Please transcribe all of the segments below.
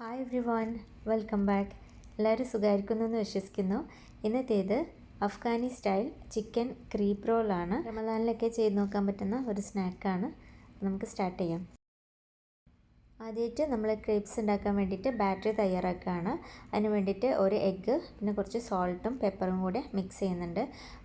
Hi everyone welcome back എല്ലാവരും സുഖമായിരിക്കുന്നു എന്ന് വിശ്വസിക്കുന്നു. ഇന്നത്തേത് അഫ്ഗാനി സ്റ്റൈൽ ചിക്കൻ ക്രീപ്പ് റോളാണ് റമദാനിലൊക്കെ ചെയ്ത് നോക്കാൻ പറ്റുന്ന ഒരു സ്നാക്കാണ് നമുക്ക് സ്റ്റാർട്ട് ചെയ്യാം. ആദ്യമായിട്ട് നമ്മൾ ക്രേപ്സ് ഉണ്ടാക്കാൻ വേണ്ടിയിട്ട് ബാറ്ററി തയ്യാറാക്കുകയാണ് അതിന് വേണ്ടിയിട്ട് ഒരു എഗ്ഗ് പിന്നെ കുറച്ച് സോൾട്ടും പെപ്പറും കൂടെ മിക്സ് ചെയ്യുന്നുണ്ട്.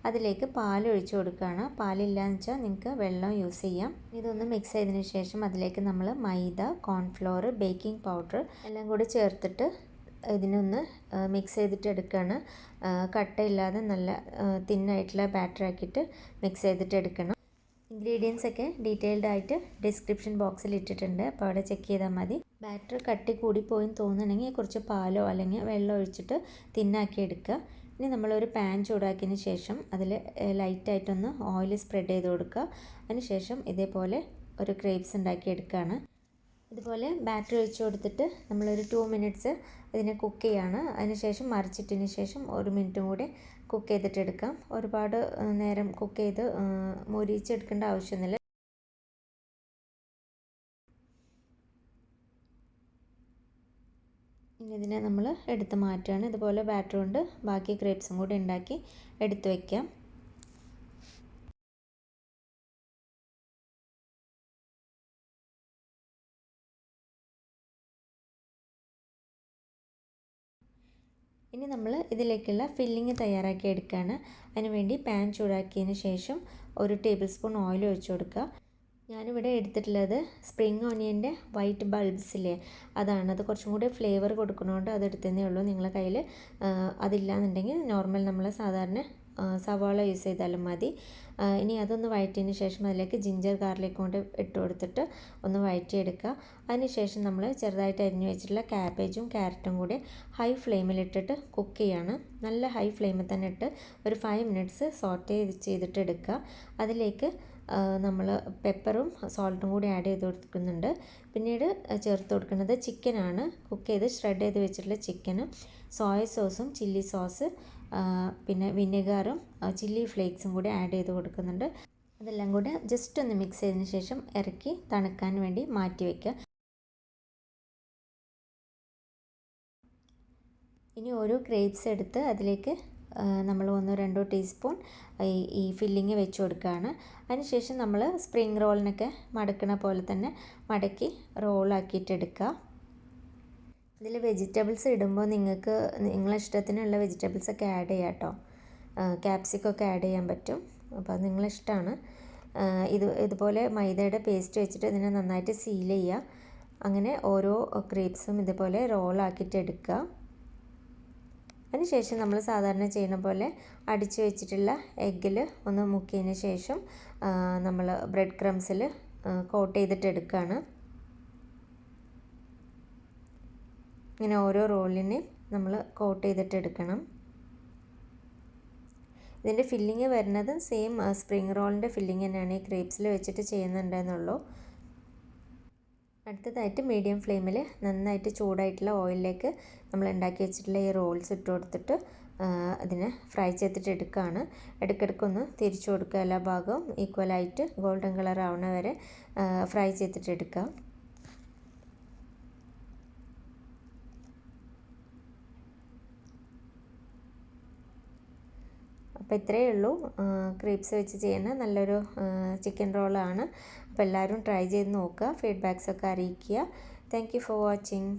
അതിലേക്ക് പാൽ ഒഴിച്ച് കൊടുക്കുകയാണ് പാലില്ലാന്ന് വെച്ചാൽ നിങ്ങൾക്ക് വെള്ളം യൂസ് ചെയ്യാം. ഇതൊന്ന് മിക്സ് ചെയ്തതിന് ശേഷം അതിലേക്ക് നമ്മൾ മൈദ കോൺഫ്ലോർ ബേക്കിംഗ് പൗഡർ എല്ലാം കൂടി ചേർത്തിട്ട് ഇതിനൊന്ന് മിക്സ് ചെയ്തിട്ട് എടുക്കുകയാണ് കട്ടയില്ലാതെ നല്ല തിന്നായിട്ടുള്ള ബാറ്റർ ആക്കിയിട്ട് മിക്സ് ചെയ്തിട്ട് എടുക്കണം. ഇൻഗ്രീഡിയൻസ് ഒക്കെ ഡീറ്റെയിൽഡ് ആയിട്ട് ഡിസ്ക്രിപ്ഷൻ ബോക്സിൽ ഇട്ടിട്ടുണ്ട്. അപ്പോൾ അവിടെ ചെക്ക് ചെയ്താൽ മതി. ബാറ്റർ കട്ടി കൂടിപ്പോയി തോന്നുന്നുണ്ടെങ്കിൽ കുറച്ച് പാലോ അല്ലെങ്കിൽ വെള്ളം ഒഴിച്ചിട്ട് തിന്നാക്കി എടുക്കുക. ഇനി നമ്മളൊരു പാൻ ചൂടാക്കിയതിന് ശേഷം അതിൽ ലൈറ്റായിട്ടൊന്ന് ഓയിൽ സ്പ്രെഡ് ചെയ്ത് കൊടുക്കുക. അതിന് ശേഷം ഇതേപോലെ ഒരു ക്രേപ്സ് ഉണ്ടാക്കി എടുക്കുകയാണ്. ഇതുപോലെ ബാറ്റർ ഒഴിച്ച് കൊടുത്തിട്ട് നമ്മളൊരു ടു മിനിറ്റ്സ് ഇതിനെ കുക്ക് ചെയ്യാണ്. അതിനുശേഷം മറിച്ചിട്ടതിന് ശേഷം ഒരു മിനിറ്റും കൂടി കുക്ക് ചെയ്തിട്ട് എടുക്കാം. ഒരുപാട് നേരം കുക്ക് ചെയ്ത് മുരിച്ചെടുക്കേണ്ട ആവശ്യമൊന്നുമില്ല. ഇനി ഇതിനെ നമ്മൾ എടുത്ത് മാറ്റുകയാണ്. ഇതുപോലെ ബാറ്റർ കൊണ്ട് ബാക്കി ഗ്രേപ്സും കൂടി ഉണ്ടാക്കി എടുത്ത് വയ്ക്കാം ഇനി നമ്മൾ ഇതിലേക്കുള്ള ഫില്ലിങ് തയ്യാറാക്കി എടുക്കുകയാണ് അതിനുവേണ്ടി പാൻ ചൂടാക്കിയതിന് ശേഷം ഒരു ടേബിൾ സ്പൂൺ ഓയിൽ ഒഴിച്ചു കൊടുക്കുക. ഞാനിവിടെ എടുത്തിട്ടുള്ളത് സ്പ്രിങ് ഓണിയന്റെ വൈറ്റ് ബൾബ്സില്ലേ അതാണ്. അത് കുറച്ചും കൂടി ഫ്ലേവർ കൊടുക്കുന്നതുകൊണ്ട് അത് ഉള്ളൂ. നിങ്ങളുടെ കയ്യിൽ അതില്ല എന്നുണ്ടെങ്കിൽ നോർമൽ നമ്മൾ സാധാരണ സവാള യൂസ് ചെയ്താലും മതി. ഇനി അതൊന്ന് വഴറ്റിയതിന് ശേഷം അതിലേക്ക് ജിഞ്ചർ ഗാർലിക് കൊണ്ട് ഇട്ട് കൊടുത്തിട്ട് ഒന്ന് വഴറ്റിയെടുക്കുക. അതിന് ശേഷം നമ്മൾ ചെറുതായിട്ട് അരിഞ്ഞു വെച്ചിട്ടുള്ള ക്യാബേജും ക്യാരറ്റും കൂടി ഹൈ ഫ്ലെയിമിലിട്ടിട്ട് കുക്ക് ചെയ്യാണ്. നല്ല ഹൈ ഫ്ലെയിമിൽ തന്നെ ഇട്ട് ഒരു ഫൈവ് മിനിറ്റ്സ് സോട്ട് ചെയ്തിട്ട് എടുക്കുക. അതിലേക്ക് നമ്മൾ പെപ്പറും സോൾട്ടും കൂടി ആഡ് ചെയ്ത് കൊടുക്കുന്നുണ്ട്. പിന്നീട് ചേർത്ത് കൊടുക്കുന്നത് ചിക്കനാണ് കുക്ക് ചെയ്ത് ഷ്രെഡ് ചെയ്ത് വെച്ചിട്ടുള്ള ചിക്കനും സോയ സോസും ചില്ലി സോസ് പിന്നെ വിനെഗറും ചില്ലി ഫ്ലേക്സും കൂടി ആഡ് ചെയ്ത് കൊടുക്കുന്നുണ്ട്. അതെല്ലാം കൂടെ ജസ്റ്റ് ഒന്ന് മിക്സ് ചെയ്തതിന് ശേഷം ഇറക്കി തണുക്കാൻ വേണ്ടി മാറ്റി വയ്ക്കുക ഇനി ഓരോ ക്രേപ്സ് എടുത്ത് അതിലേക്ക് നമ്മൾ ഒന്നോ രണ്ടോ ടീസ്പൂൺ ഈ ഈ ഫില്ലിങ് വെച്ച് കൊടുക്കുകയാണ്. അതിനുശേഷം നമ്മൾ സ്പ്രിങ് റോളിനൊക്കെ മടക്കണ പോലെ തന്നെ മടക്കി റോളാക്കിയിട്ട് എടുക്കുക. ഇതിൽ വെജിറ്റബിൾസ് ഇടുമ്പോൾ നിങ്ങൾക്ക് നിങ്ങളെ ഇഷ്ടത്തിനുള്ള വെജിറ്റബിൾസ് ഒക്കെ ആഡ് ചെയ്യാം കേട്ടോ. ക്യാപ്സിക്കൊക്കെ ആഡ് ചെയ്യാൻ പറ്റും. അപ്പോൾ അത് നിങ്ങളിഷ്ടമാണ് ഇത് ഇതുപോലെ മൈദയുടെ പേസ്റ്റ് വെച്ചിട്ട് ഇതിനെ നന്നായിട്ട് സീൽ ചെയ്യുക. അങ്ങനെ ഓരോ ക്രീപ്സും ഇതുപോലെ റോളാക്കിയിട്ട് എടുക്കുക. അതിനുശേഷം നമ്മൾ സാധാരണ ചെയ്യുന്ന പോലെ അടിച്ചു വെച്ചിട്ടുള്ള എഗ്ഗിൽ ഒന്ന് മുക്കിയതിന് ശേഷം നമ്മൾ ബ്രെഡ് ക്രംസിൽ കോട്ട് ചെയ്തിട്ട് എടുക്കുകയാണ് ഇങ്ങനെ ഓരോ റോളിനെയും നമ്മൾ കോട്ട് ചെയ്തിട്ട് എടുക്കണം. ഇതിന്റെ ഫില്ലിങ് വരുന്നത് സെയിം സ്പ്രിങ് റോളിന്റെ ഫില്ലിങ് തന്നെയാണ് ഈ ക്രേപ്സിൽ വെച്ചിട്ട് ചെയ്യുന്നുണ്ടെന്നുള്ളൂ. അടുത്തതായിട്ട് മീഡിയം ഫ്ലെയിമിൽ നന്നായിട്ട് ചൂടായിട്ടുള്ള ഓയിലിലേക്ക് നമ്മൾ ഉണ്ടാക്കി വെച്ചിട്ടുള്ള ഈ റോൾസ് ഇട്ട് കൊടുത്തിട്ട് അതിനെ ഫ്രൈ ചെയ്തിട്ട് എടുക്കുകയാണ്. ഇടയ്ക്കിടയ്ക്കൊന്ന് തിരിച്ചു കൊടുക്കുക. എല്ലാ ഭാഗവും ഈക്വലായിട്ട് ഗോൾഡൻ കളർ ആവണ വരെ ഫ്രൈ ചെയ്തിട്ട് എടുക്കുക. അപ്പോൾ ഇത്രയേ ഉള്ളൂ. ക്രീപ്സ് വെച്ച് ചെയ്യുന്ന നല്ലൊരു ചിക്കൻ റോളാണ് അപ്പോൾ എല്ലാവരും ട്രൈ ചെയ്ത് നോക്കുക. ഫീഡ്ബാക്സ് ഒക്കെ അറിയിക്കുക. Thank you for watching